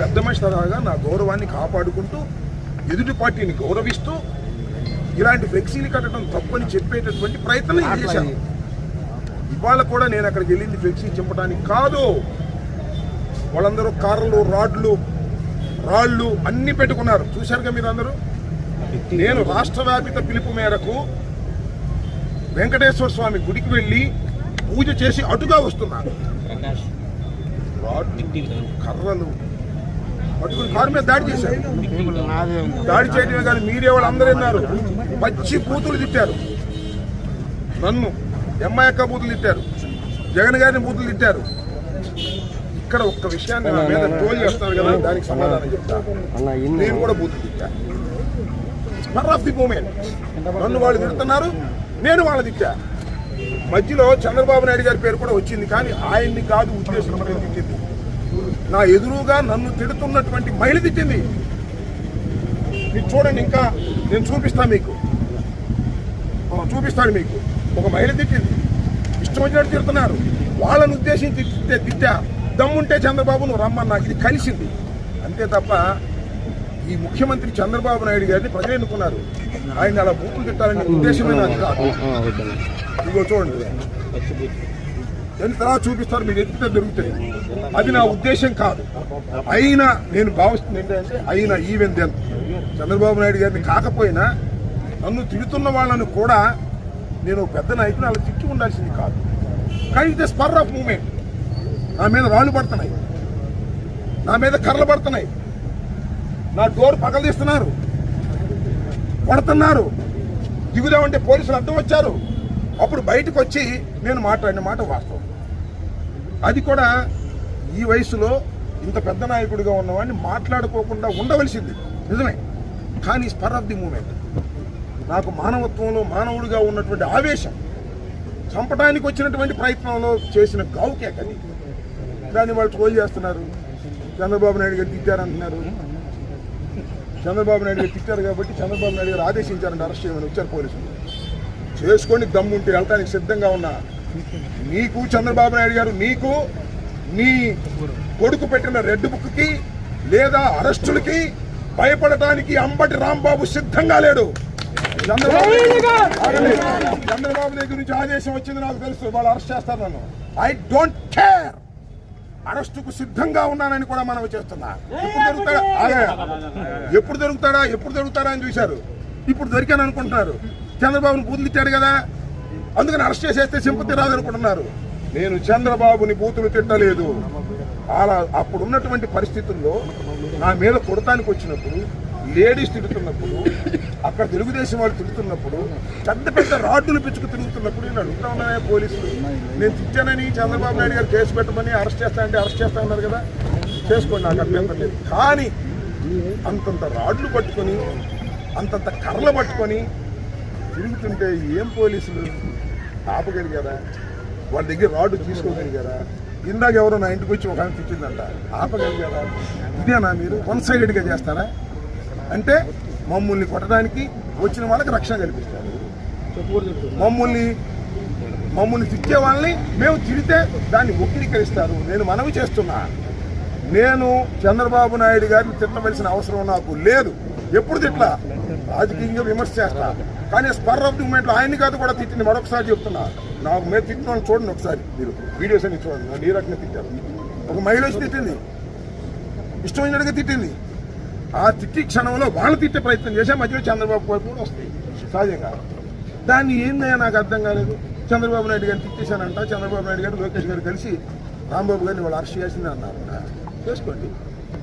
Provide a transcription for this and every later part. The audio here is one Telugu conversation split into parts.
పెద్ద మనిషి తరహాగా నా గౌరవాన్ని కాపాడుకుంటూ ఎదుటి పార్టీని గౌరవిస్తూ ఇలాంటి ఫ్లెక్సీలు కట్టడం తప్పని చెప్పేటటువంటి ప్రయత్నం చేశాను. ఇవాళ కూడా నేను అక్కడికి వెళ్ళింది ఫ్లెక్సీ చింపడానికి కాదు. వాళ్ళందరూ కార్లు రాడ్లు రాళ్ళు అన్ని పెట్టుకున్నారు. చూశారుగా మీరు అందరూ నేను రాష్ట్ర వ్యాపిత పిలుపు మేరకు వెంకటేశ్వర స్వామి గుడికి వెళ్ళి పూజ చేసి అటుగా వస్తున్నాను రాడ్లు కర్రలు పట్టుకుని కారు మీద దాడి చేశారు. దాడి చేయటమే కానీ మీరే వాళ్ళు అందరూ విన్నారు. పచ్చి బూతులు తిట్టారు. నన్ను ఎంఐ అక్క బూతులు తిట్టారు. జగన్ గారిని బూతులు తిట్టారు. ఇక్కడ ఒక్క విషయాన్ని నా మీద ట్రోల్ చేస్తారు కదా దానికి సమాధానం చెప్తా. నేను కూడా బూతులు తిట్టా. మర్ ఆఫ్ ది మూమెంట్ నన్ను వాళ్ళు తిడుతున్నారు నేను వాళ్ళు తిట్టా. మధ్యలో చంద్రబాబు నాయుడు గారి పేరు కూడా వచ్చింది కానీ ఆయన్ని కాదు ఉద్దేశం తిట్టింది. నా ఎదురుగా నన్ను తిడుతున్నటువంటి మహిళ తిట్టింది. మీరు చూడండి ఇంకా నేను చూపిస్తాను మీకు. చూపిస్తాను మీకు. ఒక మహిళ తిట్టింది. ఇష్టం వచ్చినట్టు తిడుతున్నారు. వాళ్ళని ఉద్దేశించి తిట్టే తిట్టా. దమ్ముంటే చంద్రబాబు నువ్వు నాకు ఇది కలిసింది. అంతే తప్ప ఈ ముఖ్యమంత్రి చంద్రబాబు నాయుడు గారిని ప్రజలు ఎన్నుకున్నారు. ఆయన అలా బూతులు తిట్టాలనే ఉద్దేశమే నాకు కాదు. ఇదిగో చూడండి. ఎంతలా తర్వాత చూపిస్తారు మీరు ఎత్తితే దొరుకుతాయి. అది నా ఉద్దేశం కాదు. అయినా నేను భావిస్తుంది ఏంటంటే అయినా ఈవెన్ దెన్ చంద్రబాబు నాయుడు గారిని కాకపోయినా నన్ను తిడుతున్న వాళ్ళను కూడా నేను ఒక పెద్ద నాయకుని అలా తిట్టి ఉండాల్సింది కాదు. కానీ ఇది స్పర్ ఆఫ్ మూమెంట్ నా మీద రాళ్ళు పడుతున్నాయి. నా మీద కర్రలు పడుతున్నాయి. నా డోర్ పగలదీస్తున్నారు. కొడుతున్నారు. దిగుదామంటే పోలీసులు అడ్డం వచ్చారు. అప్పుడు బయటకు వచ్చి నేను మాట్లాడిన మాట వాస్తవం. అది కూడా ఈ వయసులో ఇంత పెద్ద నాయకుడిగా ఉన్నవాడిని మాట్లాడుకోకుండా ఉండవలసింది. నిజమే. కానీ స్పర్ ఆఫ్ ది మూమెంట్. నాకు మానవత్వంలో మానవుడిగా ఉన్నటువంటి ఆవేశం చంపడానికి వచ్చినటువంటి ప్రయత్నంలో చేసిన గావుకే కానీ దాన్ని వాళ్ళు ట్రోల్ చేస్తున్నారు. చంద్రబాబు నాయుడు గారు తిట్టారంటున్నారు. చంద్రబాబు నాయుడు గారు తిట్టారు కాబట్టి చంద్రబాబు నాయుడు గారు ఆదేశించారంటే అరెస్ట్ చేయమని వచ్చారు పోలీసులు. చేసుకొని దమ్ముంటే వెళ్ళటానికి సిద్ధంగా ఉన్నా నీకు చంద్రబాబు నాయుడు గారు నీకు నీ కొడుకు పెట్టిన రెడ్ బుక్కి లేదా అరెస్టులకి భయపడటానికి అంబటి రాంబాబు సిద్ధంగా లేడు. చంద్రబాబు దగ్గర నుంచి ఆదేశం వచ్చింది నాకు తెలుసు. వాళ్ళు అరెస్ట్ చేస్తారు నన్ను. I don't care. అరెస్టుకు సిద్ధంగా ఉన్నానని కూడా మనం చేస్తున్నా. ఎప్పుడు దొరుకుతాడా. ఎప్పుడు దొరుకుతాడా? ఎప్పుడు దొరుకుతాడా అని చూశారు. ఇప్పుడు దొరికాను అనుకుంటున్నారు. చంద్రబాబుని బూతులు తిట్టాడు కదా. అందుకని అరెస్ట్ చేసేస్తే సింపతి రాదనుకుంటున్నారు. నేను చంద్రబాబుని బూతులు తిట్టలేదు. అలా అప్పుడు ఉన్నటువంటి పరిస్థితుల్లో నా మీద కొడతానికి వచ్చినప్పుడు లేడీస్ తిడుతున్నప్పుడు అక్కడ తెలుగుదేశం వాళ్ళు తిడుతున్నప్పుడు పెద్ద పెద్ద రాడ్డులు పిచ్చుకు తిరుగుతున్నప్పుడు నేను అడుగుతా ఉన్నానే పోలీసులు. నేను తిట్టానని చంద్రబాబు నాయుడు గారు కేసు పెట్టమని అరెస్ట్ చేస్తా అంటే అరెస్ట్ చేస్తా ఉన్నారు కదా. చేసుకోండి నాకు అభ్యంతరం లేదు. కానీ అంతంత రాడ్లు పట్టుకొని అంతంత కర్రలు పట్టుకొని తిరుగుతుంటే ఏం పోలీసులు? ఆపగలిగారా? వాళ్ళ దగ్గర రాడ్డు తీసుకోగలిగారా? ఇందాక ఎవరో నా ఇంటికి వచ్చి ఒక ఆమె తిట్టిందంట ఆపగలిగారా? ఇదేనా మీరు? వన్ సైడెడ్గా చేస్తారా? అంటే మమ్మల్ని కొట్టడానికి వచ్చిన వాళ్ళకి రక్షణ కల్పిస్తారు. మమ్మల్ని మమ్మల్ని తిట్టే వాళ్ళని మేము తిడితే దాన్ని వక్రీకరిస్తారు. నేను మనవి చేస్తున్నా. నేను చంద్రబాబు నాయుడు గారిని తిట్టవలసిన అవసరం నాకు లేదు. ఎప్పుడు తిట్లా? రాజకీయంగా విమర్శ చేస్తా. కానీ స్పర్ ఆఫ్ ది మూమెంట్లో ఆయన్ని కాదు కూడా తిట్టింది. మరొకసారి చెప్తున్నా. నాకు మేము తిట్టిన చూడండి ఒకసారి మీరు. వీడియోస్ అన్ని చూడండి. నన్ను ఏ రకంగా తిట్టారు. ఒక మహిళ వచ్చి తిట్టింది. ఇష్టమైనట్టుగా తిట్టింది. ఆ తిట్టి క్షణంలో వాళ్ళు తిట్టే ప్రయత్నం చేసే మధ్యలో చంద్రబాబు వైపు కూడా వస్తాయి. సహజంగా. దాన్ని ఏందయ్యా నాకు అర్థం కాలేదు. చంద్రబాబు నాయుడు గారిని తిట్టేశానంట. చంద్రబాబు నాయుడు గారు లోకేష్ గారు కలిసి రాంబాబు గారిని వాళ్ళు అరెస్ట్ చేసింది అన్నారు. చేసుకోండి.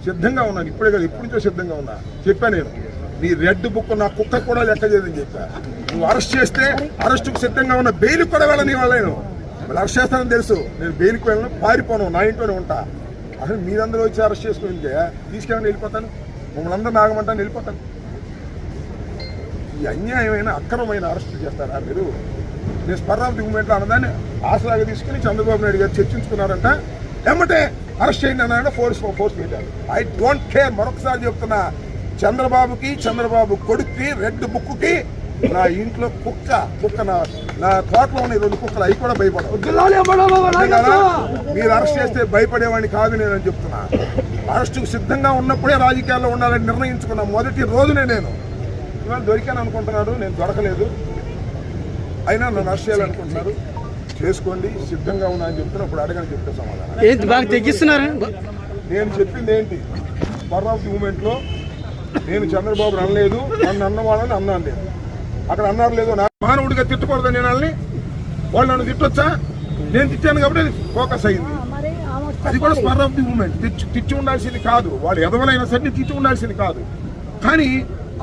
సిద్ధంగా ఉన్నాను ఇప్పుడే కాదు ఎప్పటి నుంచో సిద్ధంగా ఉన్నా. చెప్పాను నేను. నీ రెడ్ బుక్ నా కుక్క కూడా లెక్క చేయదని చెప్పా. నువ్వు అరెస్ట్ చేస్తే అరెస్టుకు సిద్ధంగా ఉన్న బెయిల్కి కూడా వెళ్ళని వాళ్ళను. వాళ్ళు అరెస్ట్ చేస్తానని తెలుసు. నేను బెయిల్కి వెళ్ళను పారిపోను నా ఇంట్లోనే ఉంటా. అసలు మీరందరూ వచ్చి అరెస్ట్ చేసుకుని తీసుకెళ్ళని వెళ్ళిపోతాను. మమ్మల్ని అందరూ నాగమంటాను వెళ్ళిపోతాను ఈ అన్యాయమైన అక్రమమైన అరెస్టులు చేస్తారా మీరు? నేను స్పర్ ఆఫ్ ది మూమెంట్లో అన్నదాన్ని ఆశలాగా తీసుకుని చంద్రబాబు నాయుడు గారు చర్చించుకున్నారంట. ఎమ్మటే అరెస్ట్ చేయండి అన్నాడు ఫోర్స్ ఫోర్స్ పెట్టారు ఐ డోంట్ కేర్ మరొకసారి చెప్తున్నా చంద్రబాబుకి చంద్రబాబు కొడుక్కి రెడ్ బుక్కి నా ఇంట్లో కుక్క కుక్క నా నా తోటలో ఉన్న రెండు కుక్కలు అవి కూడా భయపడవు? మీరు అరెస్ట్ చేస్తే భయపడేవాడిని కాదు నేను అని చెప్తున్నా. అరెస్టుకు సిద్ధంగా ఉన్నప్పుడే రాజకీయాల్లో ఉండాలని నిర్ణయించుకున్న మొదటి రోజునే నేను. ఇవాళ దొరికాను అనుకుంటున్నాడు నేను దొరకలేదు. అయినా నన్ను అరెస్ట్ చేయాలనుకుంటున్నారు. చేసుకోండి సిద్ధంగా ఉన్నా అని చెప్తున్నా ఇప్పుడు అడగని చెప్తే సమాధానం. ఏంటి బాగా తెగిస్తున్నారు? నేను చెప్పింది ఏంటి? స్పర్ ఆఫ్ ది మూమెంట్లో నేను చంద్రబాబు అనలేదు నన్ను అన్నవాళ్ళని అన్నాను నేను అక్కడ అన్నారు లేదో నా మానవుడిగా తిట్టకూడదు నేను వాళ్ళని వాళ్ళు నన్ను తిట్టొచ్చా? నేను తిట్టాను కాబట్టి అది ఫోకస్ అయింది. అది కూడా స్పర్ ఆఫ్ ది మూమెంట్ తిచ్చి తిచ్చి ఉండాల్సింది కాదు. వాళ్ళు ఎదవలైనా సరే తిచ్చి ఉండాల్సింది కాదు. కానీ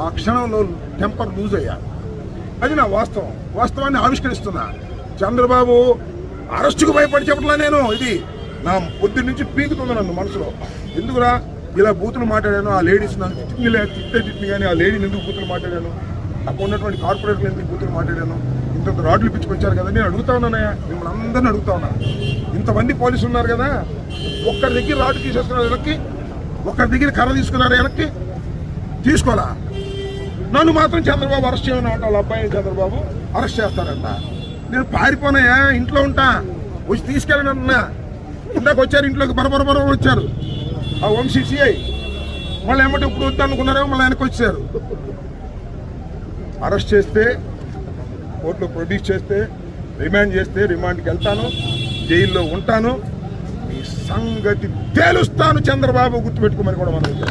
ఆ క్షణంలో టెంపర్ లూజ్ అయ్యాను అది నా వాస్తవం. వాస్తవాన్ని ఆవిష్కరిస్తున్నా. చంద్రబాబు అరెస్టుకు భయపడి చెప్పట్లా నేను ఇది. నా పొద్దు నుంచి పీకుతుంది నన్ను మనసులో. ఎందుకురా? ఇలా బూతులు మాట్లాడాను ఆ లేడీస్ నన్ను తిట్టింది లేదా తిట్టే తిట్టింది కానీ ఆ లేడీని ఎందుకు బూతులు మాట్లాడాను? అక్కడ ఉన్నటువంటి కార్పొరేట్లు ఎందుకు బూతులు మాట్లాడాను? ఇంత రాడ్లు పిచ్చుకొచ్చారు కదా నేను అడుగుతా ఉన్నానయ్యా మిమ్మల్ని అందరిని అడుగుతా ఉన్నా. ఇంతమంది పోలీసులు ఉన్నారు కదా ఒక్కరి దగ్గర రాడ్డు తీసేస్తున్నారు వెనక్కి ఒక్కరి దగ్గర కర్ర తీసుకున్నారు వెనక్కి తీసుకోరా నన్ను మాత్రం చంద్రబాబు అరెస్ట్ చేయమని అంట వాళ్ళ చంద్రబాబు అరెస్ట్ చేస్తారంట. నేను పారిపోనాయా ఇంట్లో ఉంటా. వచ్చి తీసుకెళ్ళండి అన్నా. ఇందాక వచ్చారు ఇంట్లోకి బరబర బరబర వచ్చారు. ఆ వంశీసీఐ మళ్ళీ ఏమంటే ఇప్పుడు వద్దు అనుకున్నారో మళ్ళీ ఆయనకు వచ్చారు. అరెస్ట్ చేస్తే కోర్టులో ప్రొడ్యూస్ చేస్తే రిమాండ్ చేస్తే రిమాండ్కి వెళ్తాను జైల్లో ఉంటాను. మీ సంగతి తేలుస్తాను చంద్రబాబు గుర్తుపెట్టుకోమని కూడా మనం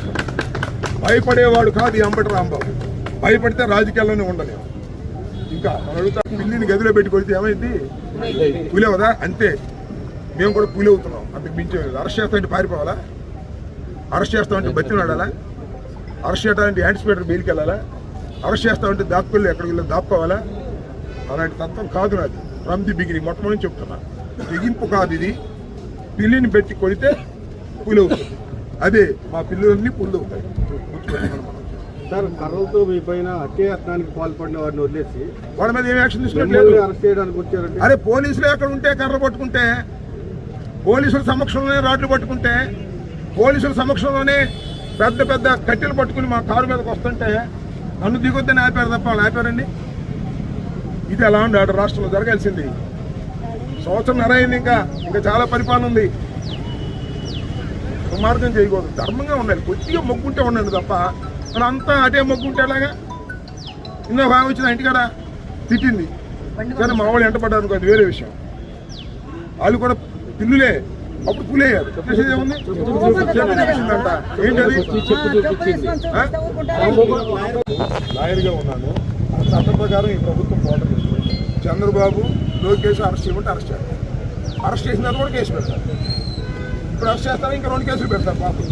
భయపడేవాడు కాదు ఈ అంబటి రాంబాబు. భయపడితే రాజకీయాల్లోనే ఉండలేము. ఇంకా అడుగుతా పిల్లిని గదిలో పెట్టి కొడితే ఏమైంది? పులేవదా? అంతే. మేము కూడా పులి అవుతున్నాం అంతకు మించి అరెస్ట్ చేస్తామంటే పారిపోవాలా? అరెస్ట్ చేస్తామంటే బతిలాడాలా అరెస్ట్ చేయడానికి యాంటిసిపేటర్ బెయిల్కి వెళ్ళాలా అరెస్ట్ చేస్తామంటే దాక్కులు ఎక్కడికి వెళ్ళి దాక్కోవాలా? అలాంటి తత్వం కాదు నాది. From the beginning. మొట్టమొదటి చెప్తున్నా. తెగింపు కాదు ఇది. పిల్లిని పెట్టి కొడితే పులి అవుతుంది అదే మా పిల్లలన్నీ పుల్లు అవుతాయి మనం. సార్ కర్రలతో మీ పైన హత్యాయత్నానికి పాల్పడిన వారిని వదిలేసి వాళ్ళ మీద ఏం యాక్షన్ తీసుకోవట్లేదు అరెస్ట్ చేయడానికి వచ్చారంటే? అరే పోలీసులు ఎక్కడ ఉంటే కర్ర పట్టుకుంటే పోలీసుల సమక్షంలోనే రాడ్లు పట్టుకుంటే పోలీసుల సమక్షంలోనే పెద్ద పెద్ద కట్టెలు పట్టుకుని మా కారు మీదకి వస్తుంటే నన్ను దిగొద్దని ఆపారు తప్ప వాళ్ళు ఆపారండి? ఇది ఎలా ఉంది? ఆడ రాష్ట్రంలో జరగాల్సింది. సంవత్సరం అయింది ఇంకా ఇంకా చాలా పరిపాలన ఉంది. దుర్మార్గం చేయకూడదు. ధర్మంగా ఉండాలి. కొద్దిగా మొగ్గుంటే ఉండండి తప్ప మన అంతా అటే మొగ్గుంటే ఎలాగా? ఇందాక ఆమె వచ్చిన ఇంటికాడ తిట్టింది. కానీ మా వాళ్ళు ఎంటపడ్డారు అది వేరే విషయం. వాళ్ళు కూడా పిల్లులే అప్పుడు పులేయారు చేసేది ఏముంది? చెప్పు చూపించిందంట ఏంటది ఆ? లాయర్గా ఉన్నాను. చట్ట ప్రకారం ఈ ప్రభుత్వం పోవడం. చంద్రబాబు లోకేష్ అరెస్ట్ చేయమంటే అరెస్ట్ చేస్తారు అరెస్ట్ చేసిన తర్వాత కూడా కేసు పెడతారు. ఇప్పుడు అరెస్ట్ చేస్తారు? ఇంకా రెండు కేసులు పెడతారు పాపం.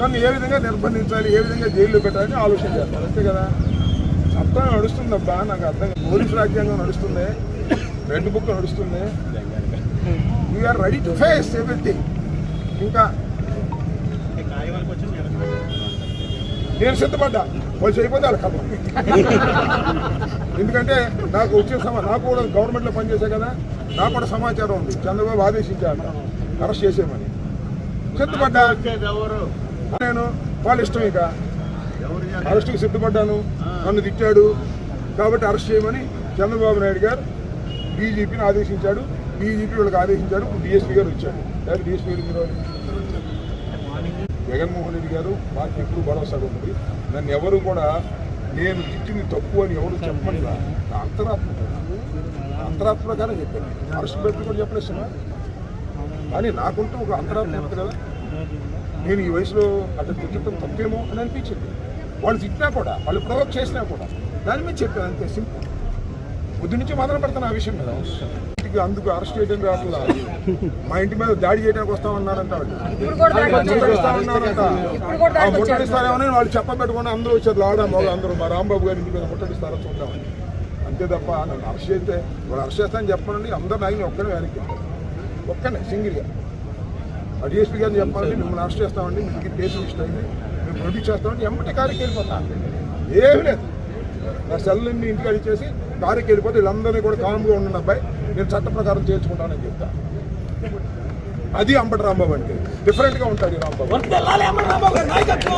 నన్ను ఏ విధంగా నిర్బంధించాలి ఏ విధంగా జైల్లో పెట్టాలని ఆలోచన చేస్తారు అంతే కదా? చట్టం నడుస్తుందబ్బా నాకు అర్థం కాదు. పోలీసు రాజ్యాంగం నడుస్తుంది రెడ్ బుక్ నడుస్తుంది. We're ready to face everything ఇంకా నేను సిద్ధపడ్డా. వాళ్ళు చేయకపోతే వాళ్ళ కథ ఎందుకంటే నాకు వచ్చే సమా నాకు కూడా గవర్నమెంట్లో పనిచేసే కదా నాకు కూడా సమాచారం ఉంది. చంద్రబాబు ఆదేశించారు అరెస్ట్ చేసేమని సిద్ధపడ్డా. నేను వాళ్ళ ఇష్టం ఇక. అరెస్టుకు సిద్ధపడ్డాను నన్ను తిట్టాడు. కాబట్టి అరెస్ట్ చేయమని చంద్రబాబు నాయుడు గారు డీజీపీని ఆదేశించాడు. డీజీపీ వాళ్ళకి ఆదేశించాడు డిఎస్పీ గారు వచ్చాడు లేదా డిఎస్పీ గారు మీరు? జగన్మోహన్ రెడ్డి గారు మాకు ఎప్పుడు భరోసాగా ఉంది నన్ను ఎవరు కూడా నేను తిట్టింది తప్పు అని ఎవరు చెప్పండి నా అంతరాత్మ అంతరాత్మ ప్రకారం చెప్పాను. అరెస్ట్ పెట్టి కూడా చెప్పలేస్తున్నా కానీ నాకుంటూ ఒక అంతరాత్మ ఉంటుంది కదా. నేను ఈ వయసులో అట్లా తిట్టడం తప్పేమో అని అనిపించింది. వాళ్ళు తిట్టినా కూడా వాళ్ళు ప్రొవోక్ చేసినా కూడా దాని మీద చెప్పాను అంతే సింపుల్. పొద్దు నుంచి మొదలు పెడతాను ఆ విషయం మీద. ఇంటికి అందుకు అరెస్ట్ చేయడం రాకుండా మా ఇంటి మీద దాడి చేయడానికి వస్తామన్నారంట వాళ్ళు. ముట్టడిస్తారేమని వాళ్ళు చెప్పబెట్టుకుని అందరూ వచ్చారు. లాడా మగ అందరూ మా రాంబాబు గారి ఇంటి మీద ముట్టడిస్తారో చూద్దామని అంతే తప్ప నన్ను అరెస్ట్ చేస్తే వాళ్ళు అరెస్ట్ చేస్తానని చెప్పనండి. అందరూ నాయని ఒక్కనే వెనక్కి ఒక్కనే సింగిల్గా. డిఎస్పీ గారిని చెప్పాలంటే మిమ్మల్ని అరెస్ట్ చేస్తామండి మీ దగ్గర కేసు రిజిస్టర్ అయింది. మేము ప్రొడ్యూస్ చేస్తామంటే ఎమ్మటి కారుకి వెళ్ళిపోతా. ఏమీ లేదు. నా సెల్ని ఇంటికి అడిచేసి కారుకి వెళ్ళిపోతే వీళ్ళందరినీ కూడా కామ్గా ఉండండి అబ్బాయి. నేను చట్ట ప్రకారం చేర్చుకుంటానని చెప్తా. అది అంబటి రాంబాబు అంటే. డిఫరెంట్గా ఉంటాడు ఈ రాంబాబు. నాయకత్వం!